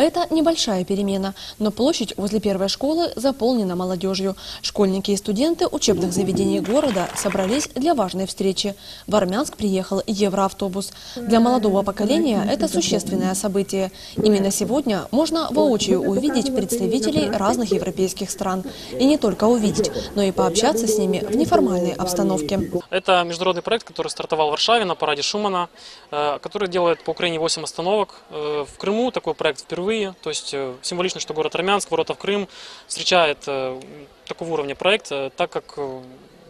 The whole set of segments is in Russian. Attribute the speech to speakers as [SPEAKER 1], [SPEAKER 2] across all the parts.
[SPEAKER 1] Это небольшая перемена, но площадь возле первой школы заполнена молодежью. Школьники и студенты учебных заведений города собрались для важной встречи. В Армянск приехал евроавтобус. Для молодого поколения это существенное событие. Именно сегодня можно воочию увидеть представителей разных европейских стран. И не только увидеть, но и пообщаться с ними в неформальной обстановке.
[SPEAKER 2] Это международный проект, который стартовал в Варшаве на параде Шумана, э, который делает по Украине 8 остановок. Э, В Крыму такой проект впервые. То есть э, символично, что город Армянск, ворота в Крым, встречает э, такого уровня проект, э, так как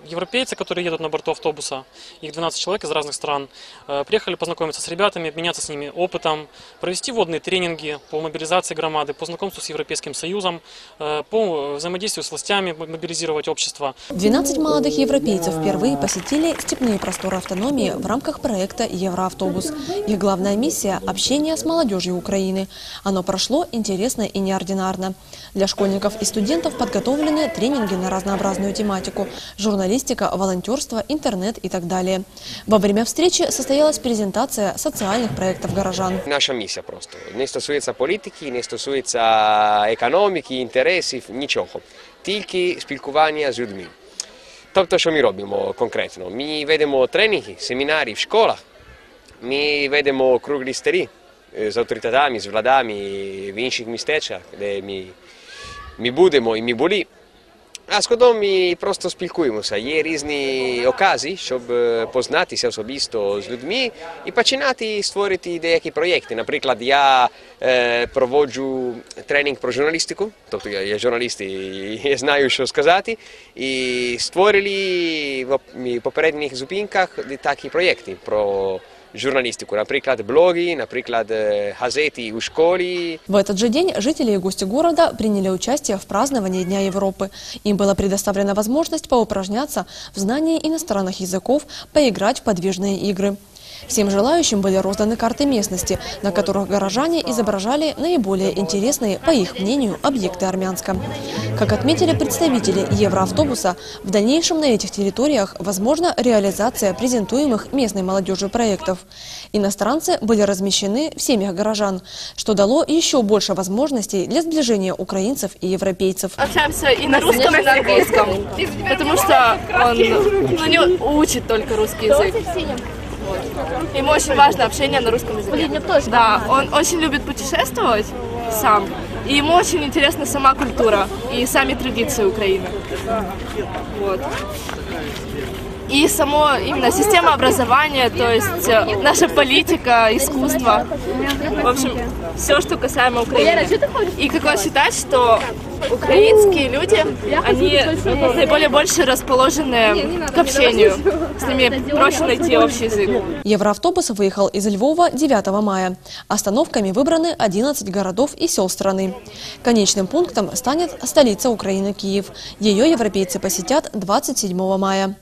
[SPEAKER 2] европейцы, которые едут на борту автобуса, их 12 человек из разных стран, э, приехали познакомиться с ребятами, обменяться с ними опытом, провести водные тренинги по мобилизации громады, по знакомству с Европейским Союзом, э, по взаимодействию с властями, мобилизировать общество.
[SPEAKER 1] 12 молодых европейцев впервые посетили степные просторы автономии в рамках проекта «Евроавтобус». Их главная миссия – общение с молодежью Украины. Оно прошло интересно и неординарно. Для школьников и студентов подготовлены тренинги на разнообразную тематику – журналистика, волонтерство, интернет и так далее. Во время встречи состоялась презентация социальных проектов горожан.
[SPEAKER 3] Наша місія просто не стосується політики, не стосується економіки, інтересів, нічого. Тільки спілкування з людьми. Тобто, що ми робимо конкретно? Ми ведемо тренінги, семінари в школах, ми ведемо круглі старі з авторитетами, з владами в інших містечках, де ми, ми будемо і ми були. А згодом ми просто спілкуємося. Є різні окази, щоб е, познатися особисто з людьми і починати створити деякі проєкти. Наприклад, я е, проводжу тренінг про журналістику, тобто я, я журналіст і я знаю, що сказати. І створили в оп- попередніх зупинках такі проєкти про журналістику. Наприклад, блоги, наприклад, е, газети у школі.
[SPEAKER 1] В этот же день жители и гости города приняли участие в праздновании Дня Европы. Им была предоставлена возможность поупражняться в знании иностранных языков, поиграть в подвижные игры. Всем желающим были розданы карты местности, на которых горожане изображали наиболее интересные, по их мнению, объекты Армянска. Как отметили представители Евроавтобуса, в дальнейшем на этих территориях возможна реализация презентуемых местной молодежью проектов. Иностранцы были размещены в семьях горожан, что дало еще больше возможностей для сближения украинцев и европейцев.
[SPEAKER 4] Общаемся и на русском, и на английском, потому что он ну, не учит только русский язык. Ему очень важно общение на русском языке. тоже. Да, он очень любит путешествовать сам. И ему очень интересна сама культура и сами традиции Украины. Вот. И само именно система образования, то есть э, наша политика, искусство. В общем, все, что касаемо Украины. И как он считает, что украинские люди, они наиболее больше расположены к общению. С ними проще найти общий язык.
[SPEAKER 1] Евроавтобус выехал из Львова 9 мая. Остановками выбраны 11 городов и сел страны. Конечным пунктом станет столица Украины Киев. Ее европейцы посетят 27 мая.